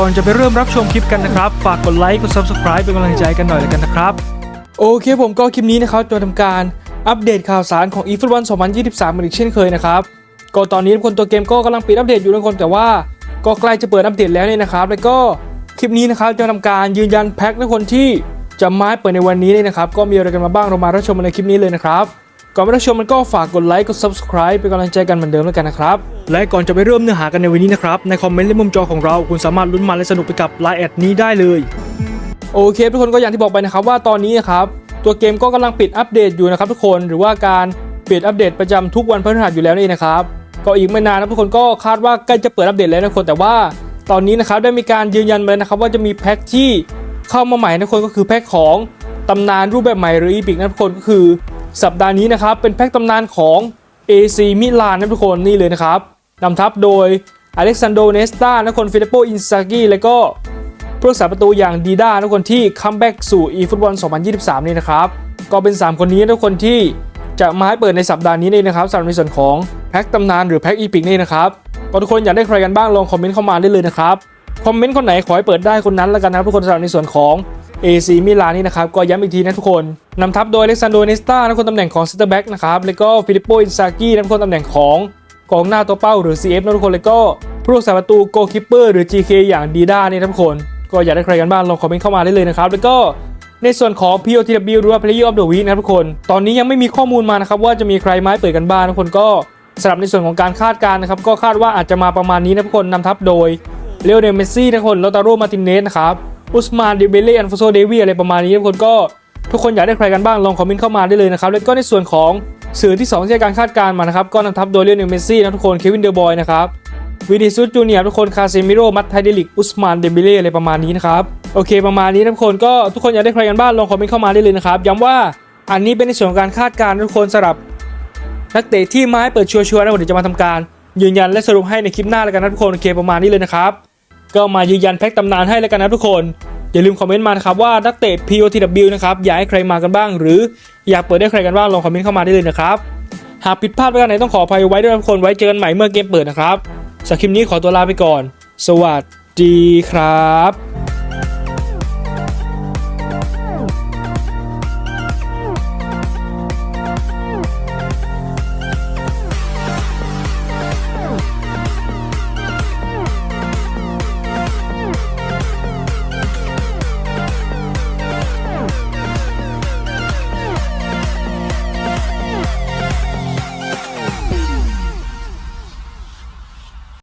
ก่อนจะไปเริ่มรับชมคลิปกันนะครับ ฝากกดไลค์กด subscribe เป็นกำลังใจกันหน่อยแล้วกันนะครับ โอเคผมก็คลิปนี้นะครับจะทำการอัปเดตข่าวสารของ eFootball 2023เหมือนอีกเช่นเคยนะครับก็ตอนนี้ทุกคนตัวเกมก็กำลังปิดอัปเดตอยู่ทุกคนแต่ว่าก็ใกล้จะเปิดอัปเดตแล้วเนี่ยนะครับ แล้วก็คลิปนี้นะครับจะทำการยืนยันแพ็คทุกคนที่จะมาเปิดในวันนี้เลยนะครับ ก็มีอะไรกันมาบ้างเรามารับชมในคลิปนี้เลยนะครับก่อนไปรับชมมันก็ฝากกดไลค์กด subscribe เป็นกำลังใจกันเหมือนเดิมแล้วกันนะครับ และก่อนจะไปเริ่มเนื้อหากันในวันนี้นะครับ ในคอมเมนต์และมุมจอของเราคุณสามารถลุ้นมันและสนุกไปกับไลน์แอดนี้ได้เลย โอเค ทุกคนก็อย่างที่บอกไปนะครับว่าตอนนี้นะครับตัวเกมก็กำลังปิดอัปเดตอยู่นะครับทุกคนหรือว่าการปิดอัปเดตประจำทุกวันพฤหัสอยู่แล้วนี่นะครับก็อีกไม่นานนะทุกคนก็คาดว่าใกล้จะเปิดอัปเดตแล้วนะทุกคนแต่ว่าตอนนี้นะครับได้มีการยืนยันมาแล้วนะครับว่าจะมีแพ็คที่เข้ามาใหม่นะทุกคนก็คือแพ็คของตำนานรูปแบบใหม่หรืออีพิกนะทุกคนก็คือ สัปดาห์นี้นะครับเป็นแพ็คตำนานของ AC มิลานนะทุกคนนี่เลยนะครับ นำทัพโดยอเล็กซานโดเนสตานะคนฟิลิปโปอินซากิและก็ผู้รักษาประตูอย่างดีด้าทุกคนที่คัมแบ็กสู่ eFootball 2023 นี่นะครับ ก็เป็น 3 คนนี้ทุกคนที่จะมาให้เปิดในสัปดาห์นี้นี่นะครับสำหรับในส่วนของแพ็คตำนานหรือแพ็คอีพิกนี่นะครับก็ทุกคนอยากได้ใครกันบ้างลองคอมเมนต์เข้ามาได้เลยนะครับคอมเมนต์คนไหนขอให้เปิดได้คนนั้นแล้วกันนะครับทุกคนสำหรับในส่วนของ AC มิลานนี่นะครับก็ย้ำอีกทีนะทุกคนนำทัพโดยอเล็กซานโดเนสตานะคนตำแหน่งของเซนเตอร์แบ็กนะครับแล้วก็ฟิลิปโปอินซากินะคนตำแหน่งของ กองหน้าตัวเป้าหรือ CF นะทุกคนแล้วก็ผู้รักษาประตูโกคิปเปอร์หรือ GK อย่างดีด้านี่นะทุกคน ก็อยากได้ใครกันบ้างลองคอมเมนต์เข้ามาได้เลยนะครับแล้วก็ในส่วนของ POTW หรือว่า Player of the Week นะครับทุกคน ตอนนี้ยังไม่มีข้อมูลมานะครับว่าจะมีใครไม้เปิดกันบ้างทุกคนก็สำหรับในส่วนของการคาดการณ์นะครับก็คาดว่าอาจจะมาประมาณนี้นะทุกคนนำทัพโดยเลโอเนลเมซี่นะทุกคนลอตาโรมาตินเนสนะครับอุสมานเดเบเล่อันฟโซเดวีอะไรประมาณนี้ทุกคนก็ ทุกคนอยากได้ใครกันบ้างลองคอมเมนต์เข้ามาได้เลยนะครับแล้วก็ในส่วนของสื่อที่สองที่การคาดการณ์มานะครับก็นำทัพโดยเลโอเนเมสซี่นะทุกคนเควินเดอร์บอยนะครับวินิซุสจูเนียร์ทุกคนคาเซมิโรมัตไทเดลิกอุสมานเดเบเล่อะไรประมาณนี้นะครับโอเคประมาณนี้ทุกคนก็ทุกคนอยากได้ใครกันบ้างลองคอมเมนต์เข้ามาได้เลยนะครับย้ำว่าอันนี้เป็นในส่วนของการคาดการณ์ทุกคนสำหรับนักเตะที่ไม้เปิดชัวร์ๆนะผมเดี๋ยวจะมาทำการ ยืนยันและสรุปให้ในคลิปหน้าแล้วกันนะทุกคนโอเคประมาณนี้เลยนะครับก็มายืนยันแพ็คตำนานให้แล้วกันนะทุกคน อย่าลืมคอมเมนต์มานะครับว่านักเตะ POTW นะครับอยากให้ใครมากันบ้าง หรืออยากเปิดได้ใครกันบ้างลองคอมเมนต์เข้ามาได้เลยนะครับหากผิดพลาดประการไหนต้องขออภัยไว้ด้วยทุกคนไว้เจอกันใหม่เมื่อเกมเปิดนะครับสำหรับคลิปนี้ขอตัวลาไปก่อน สวัสดีครับ